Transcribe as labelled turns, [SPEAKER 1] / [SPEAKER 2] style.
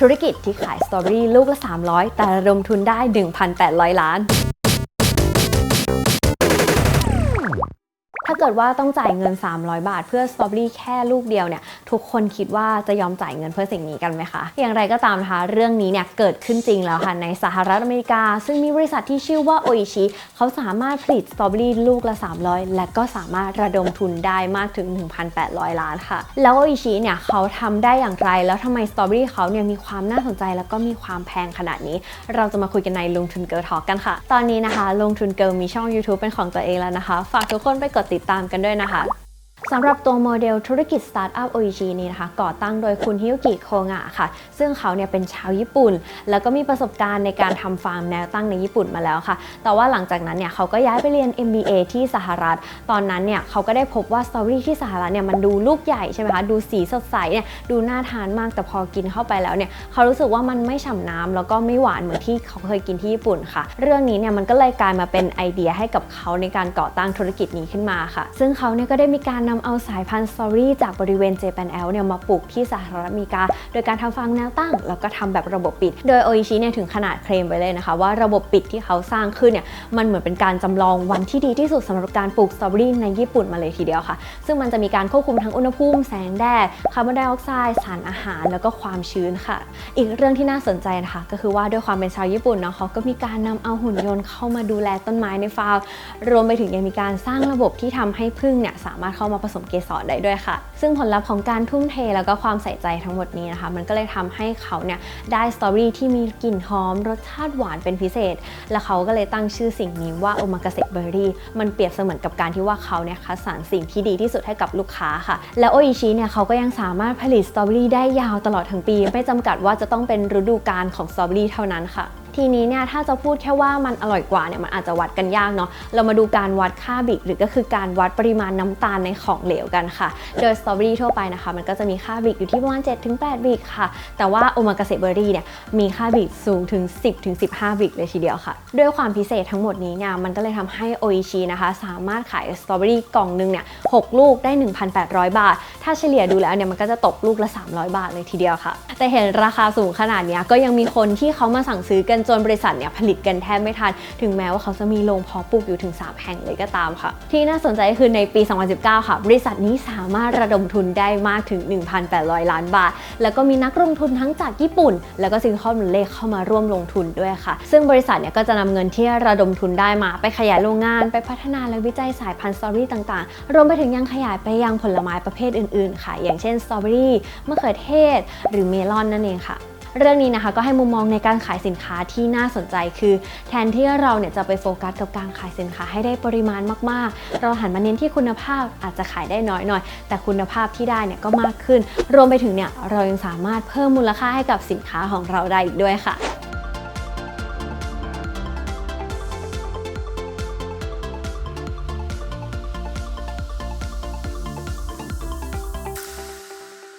[SPEAKER 1] ธุรกิจที่ขายสตรอเบอรี่ลูกละ 300 แต่ระดมทุนได้ 1,800 ล้าน เกิดว่าต้องจ่ายเงิน 300 บาท เพื่อสตรอเบอรี่แค่ลูกเดียวเนี่ยทุกคนคิดว่าจะยอมจ่ายเงินเพื่อสิ่งนี้กันไหมคะ อย่างไรก็ตามนะคะเรื่องนี้เนี่ยเกิดขึ้นจริงแล้วค่ะในสหรัฐอเมริกา ซึ่งมีบริษัทที่ชื่อว่าโออิชิเขาสามารถผลิตสตรอเบอรี่ลูกละ 300 และก็สามารถระดมทุนได้มากถึง 1,800 ล้านค่ะ แล้วโออิชิเนี่ยเขาทำได้อย่างไร แล้วทำไมสตรอเบอรี่เขาเนี่ยมีความน่าสนใจแล้วก็มีความแพงขนาดนี้ เราจะมาคุยกันในลงทุนเกิร์ลทอกันค่ะ ตอนนี้นะคะลงทุนเกิร์ลมีช่อง YouTube เป็นของตัวเองแล้วนะคะ ฝากทุกคนไปกดติดตามกันด้วยนะคะ สำหรับตัวโมเดลธุรกิจสตาร์ทอัพ OEG นี้นะคะ ก่อตั้งโดยคุณฮิโยกิโคงะค่ะ ซึ่งเขาเนี่ยเป็นชาวญี่ปุ่น แล้วก็มีประสบการณ์ในการทำฟาร์มแนวตั้งในญี่ปุ่นมาแล้วค่ะ แต่ว่าหลังจากนั้นเนี่ยเขาก็ย้ายไปเรียน MBA ที่สหรัฐ ตอนนั้นเนี่ยเขาก็ได้พบว่าสตรอเบอรี่ที่สหรัฐเนี่ยมันดูลูกใหญ่ใช่ไหมคะ ดูสีสดใสเนี่ยดูน่าทานมาก แต่พอกินเข้าไปแล้วเนี่ยเขารู้สึกว่ามันไม่ฉ่ำน้ำแล้วก็ไม่หวานเหมือนที่เขาเคยกินที่ญี่ปุ่นค่ะ เรื่องนี้เนี่ยมันก็เลยกลายมาเป็นไอเดียให้กับเขาในการก่อตั้งธุรกิจนี้ขึ้นมาค่ะ ซึ่งเขาเนี่ยก็ได้มีการนำเอาสายพันธุ์สตรอรี่จากบริเวณเจแปนแอลเนี่ยมาปลูกที่สหรัฐอเมริกา โดยการทำฟาร์มแนวตั้ง แล้วก็ทำแบบระบบปิด โดยโออิชิเนี่ยถึงขนาดเคลมไว้เลยนะคะ ว่าระบบปิดที่เขาสร้างขึ้นเนี่ยมันเหมือนเป็นการจำลองวันที่ดีที่สุดสำหรับการปลูกสตรอเบอรี่ในญี่ปุ่นมาเลยทีเดียวค่ะ ซึ่งมันจะมีการควบคุมทั้งอุณหภูมิแสงแดดคาร์บอนไดออกไซด์สารอาหารแล้วก็ความชื้นค่ะ อีกเรื่องที่น่าสนใจนะคะ ก็คือว่าด้วยความเป็นชาวญี่ปุ่นเนาะเขาก็มีการนำเอาหุ่นยนต์เข้ามาดูแลต้นไม้ในฟาร์มรวมไปถึงยังมีการสร้างระบบที่ทำให้พึ่งเนี่ยสามารถเข้ามาผสมเกสรได้ด้วยค่ะ ซึ่งผลลัพธ์ของการทุ่มเทแล้วก็ความใส่ใจทั้งหมดนี้นะคะ มันก็เลยทำให้เขาเนี่ยได้สตรอเบอรี่ที่มีกลิ่นหอม รสชาติหวานเป็นพิเศษ และเขาก็เลยตั้งชื่อสิ่งนี้ว่าโอมากาเซเบอร์รี่มันเปรียบเสมือนกับการที่ว่าเขาเนี่ยคัดสรรสิ่งที่ดีที่สุดให้กับลูกค้าค่ะ และโออิชิเนี่ยเขาก็ยังสามารถผลิตสตรอเบอรี่ได้ยาวตลอดทั้งปี ไม่จำกัดว่าจะต้องเป็นฤดูกาลของสตรอเบอรี่เท่านั้นค่ะ ทีนี้เนี่ยถ้าจะพูดแค่ว่ามันอร่อยกว่าเนี่ยมันอาจจะวัดกันยากเนาะเรามาดูการวัดค่าบิกหรือก็คือการวัดปริมาณน้ำตาลในของเหลวกันค่ะ โดยสตรอเบอรี่ทั่วไปนะคะ มันก็จะมีค่าบิกอยู่ที่ประมาณ7-8บิกค่ะ แต่ว่าโอมากาเซเบอรี่เนี่ยมีค่าบิกสูงถึง 10-15 บิกเลยทีเดียวค่ะ ด้วยความพิเศษทั้งหมดนี้เนี่ยมันก็เลยทำให้โออิชินะคะ สามารถขายสตรอเบอรี่กล่องหนึงเนี่ย6ลูกได้ 1,800 บาท ถ้าเฉลี่ยดูแล้วเนี่ยมันก็จะตกลูกละ 300 บาทเลยทีเดียวค่ะ แต่เห็นราคาสูงขนาดนี้ก็ยังมีคนที่เขามาสั่งซื้อกันจนบริษัทเนี่ยผลิตกันแทบไม่ทัน ถึงแม้ว่าเขาจะมีโรงเพาะปลูกอยู่ถึง 3 แห่งเลยก็ตามค่ะ ที่น่าสนใจคือในปี 2019 ค่ะ บริษัทนี้สามารถระดมทุนได้มากถึง 1,800 ล้านบาท แล้วก็มีนักลงทุนทั้งจากญี่ปุ่น แล้วก็ซิลิคอนวัลเลย์เข้ามาร่วมลงทุนด้วยค่ะ ซึ่งบริษัทเนี่ยก็จะนำเงินที่ระดมทุนได้มาไปขยายโรงงานไปพัฒนาและวิจัยสายพันธุ์สตรอเบอรี่ต่างๆ รวมไปถึงยังขยายไปยังผลไม้ประเภทอื่นๆ ค่ะ อย่างเช่นสตรอเบอรี่มะเขือเทศ หรือเมลอนนั่นเองค่ะ เรื่องนี้นะคะก็ให้มุมมองในการขายสินค้าที่น่าสนใจคือ แทนที่เราเนี่ยจะไปโฟกัสกับการขายสินค้าให้ได้ปริมาณมากๆ เราหันมาเน้นที่คุณภาพอาจจะขายได้น้อยหน่อย แต่คุณภาพที่ได้เนี่ยก็มากขึ้น รวมไปถึงเนี่ยเรายังสามารถเพิ่มมูลค่าให้กับสินค้าของเราได้อีกด้วยค่ะ